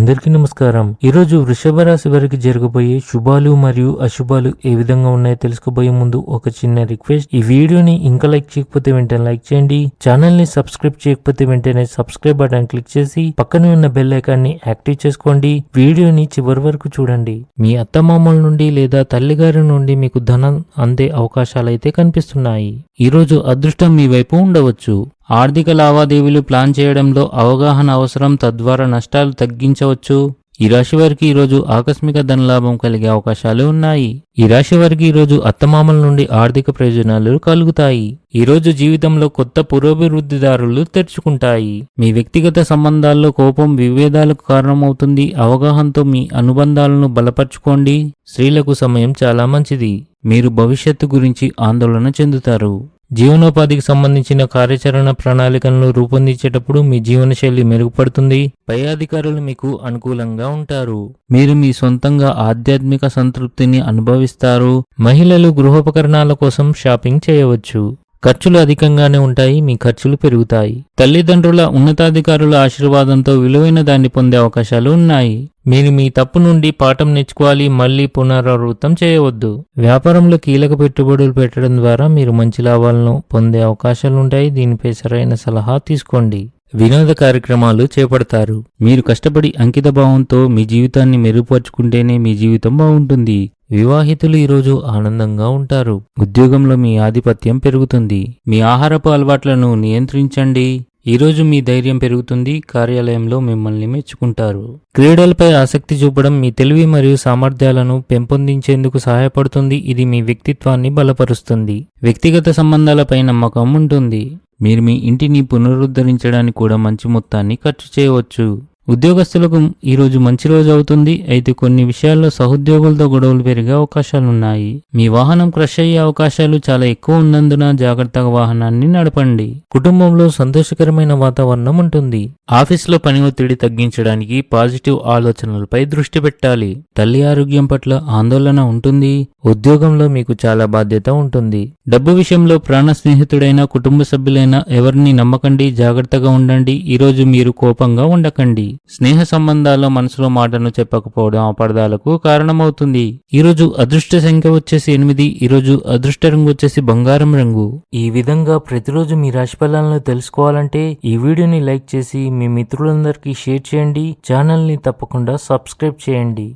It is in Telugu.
అందరికీ నమస్కారం. ఈ రోజు వృషభ రాశి వారికి జరగబోయే శుభాలు మరియు అశుభాలు ఏ విధంగా ఉన్నాయో తెలుసుకోబోయే ముందు ఒక చిన్న రిక్వెస్ట్. ఈ వీడియోని ఇంకా లైక్ చేయకపోతే వెంటనే లైక్ చేయండి. ఛానల్ని సబ్స్క్రైబ్ చేయకపోతే వెంటనే సబ్స్క్రైబ్ బటన్ క్లిక్ చేసి పక్కనే ఉన్న బెల్ ఐకాన్ని యాక్టివ్ చేసుకోండి. వీడియోని చివరి వరకు చూడండి. మీ అత్తమామల నుండి లేదా తల్లిగారి నుండి మీకు ధనం అందే అవకాశాలు అయితే కనిపిస్తున్నాయి. ఈ రోజు అదృష్టం మీ వైపు ఉండవచ్చు. ఆర్థిక లావాదేవీలు ప్లాన్ చేయడంలో అవగాహన అవసరం తద్వారా నష్టాలు తగ్గించవచ్చు. ఈ రాశి వారికి ఈరోజు ఆకస్మిక ధనలాభం కలిగే అవకాశాలు ఉన్నాయి. ఈ రాశి వారికి ఈరోజు అత్తమామల నుండి ఆర్థిక ప్రయోజనాలు కలుగుతాయి. ఈరోజు జీవితంలో కొత్త పురోభివృద్ధిదారులు తెరుచుకుంటాయి. మీ వ్యక్తిగత సంబంధాల్లో కోపం విభేదాలకు కారణమవుతుంది. అవగాహనతో మీ అనుబంధాలను బలపరచుకోండి. స్త్రీలకు సమయం చాలా మంచిది. మీరు భవిష్యత్తు గురించి ఆందోళన చెందుతారు. జీవనోపాధికి సంబంధించిన కార్యాచరణ ప్రణాళికలను రూపొందించేటప్పుడు మీ జీవనశైలి మెరుగుపడుతుంది. పై అధికారులు మీకు అనుకూలంగా ఉంటారు. మీరు మీ సొంతంగా ఆధ్యాత్మిక సంతృప్తిని అనుభవిస్తారు. మహిళలు గృహోపకరణాల కోసం షాపింగ్ చేయవచ్చు. ఖర్చులు అధికంగానే ఉంటాయి మీ ఖర్చులు పెరుగుతాయి. తల్లిదండ్రుల ఉన్నతాధికారుల ఆశీర్వాదంతో విలువైన దాన్ని పొందే అవకాశాలు ఉన్నాయి. మీరు మీ తప్పు నుండి పాఠం నేర్చుకోవాలి మళ్ళీ పునరావృతం చేయవద్దు. వ్యాపారంలో కీలక పెట్టుబడులు పెట్టడం ద్వారా మీరు మంచి లాభాలను పొందే అవకాశాలుంటాయి దీనిపై సరైన సలహా తీసుకోండి. వినోద కార్యక్రమాలు చేపడతారు. మీరు కష్టపడి అంకిత భావంతో మీ జీవితాన్ని మెరుగుపరుచుకుంటేనే మీ జీవితం బాగుంటుంది. వివాహితులు ఈరోజు ఆనందంగా ఉంటారు. ఉద్యోగంలో మీ ఆధిపత్యం పెరుగుతుంది. మీ ఆహారపు అలవాట్లను నియంత్రించండి. ఈరోజు మీ ధైర్యం పెరుగుతుంది. కార్యాలయంలో మిమ్మల్ని మెచ్చుకుంటారు. క్రీడలపై ఆసక్తి చూపడం మీ తెలివి మరియు సామర్థ్యాలను పెంపొందించేందుకు సహాయపడుతుంది. ఇది మీ వ్యక్తిత్వాన్ని బలపరుస్తుంది. వ్యక్తిగత సంబంధాలపై నమ్మకం ఉంటుంది. మీరు మీ ఇంటిని పునరుద్ధరించడానికి కూడా మంచి మొత్తాన్ని ఖర్చు చేయవచ్చు. ఉద్యోగస్తులకు ఈరోజు మంచి రోజు అవుతుంది. అయితే కొన్ని విషయాల్లో సహోద్యోగులతో గొడవలు పెరిగే అవకాశాలున్నాయి. మీ వాహనం క్రష్ అయ్యే అవకాశాలు చాలా ఎక్కువ ఉన్నందున జాగ్రత్తగా వాహనాన్ని నడపండి. కుటుంబంలో సంతోషకరమైన వాతావరణం ఉంటుంది. ఆఫీసులో పని ఒత్తిడి తగ్గించడానికి పాజిటివ్ ఆలోచనలపై దృష్టి పెట్టాలి. తల్లి ఆరోగ్యం పట్ల ఆందోళన ఉంటుంది. ఉద్యోగంలో మీకు చాలా బాధ్యత ఉంటుంది. డబ్బు విషయంలో ప్రాణ స్నేహితుడైన కుటుంబ సభ్యులైన ఎవరిని నమ్మకండి జాగ్రత్తగా ఉండండి. ఈరోజు మీరు కోపంగా ఉండకండి. స్నేహ సంబంధాల్లో మనసులో మాటను చెప్పకపోవడం అపార్థాలకు కారణమవుతుంది. ఈరోజు అదృష్ట సంఖ్య వచ్చేసి ఎనిమిది ఈరోజు అదృష్ట రంగు వచ్చేసి బంగారం రంగు. ఈ విధంగా ప్రతిరోజు మీ రాశి ఫలాలను తెలుసుకోవాలంటే ఈ వీడియోని లైక్ చేసి మీ మిత్రులందరికీ షేర్ చేయండి. ఛానల్ని తప్పకుండా సబ్స్క్రైబ్ చేయండి.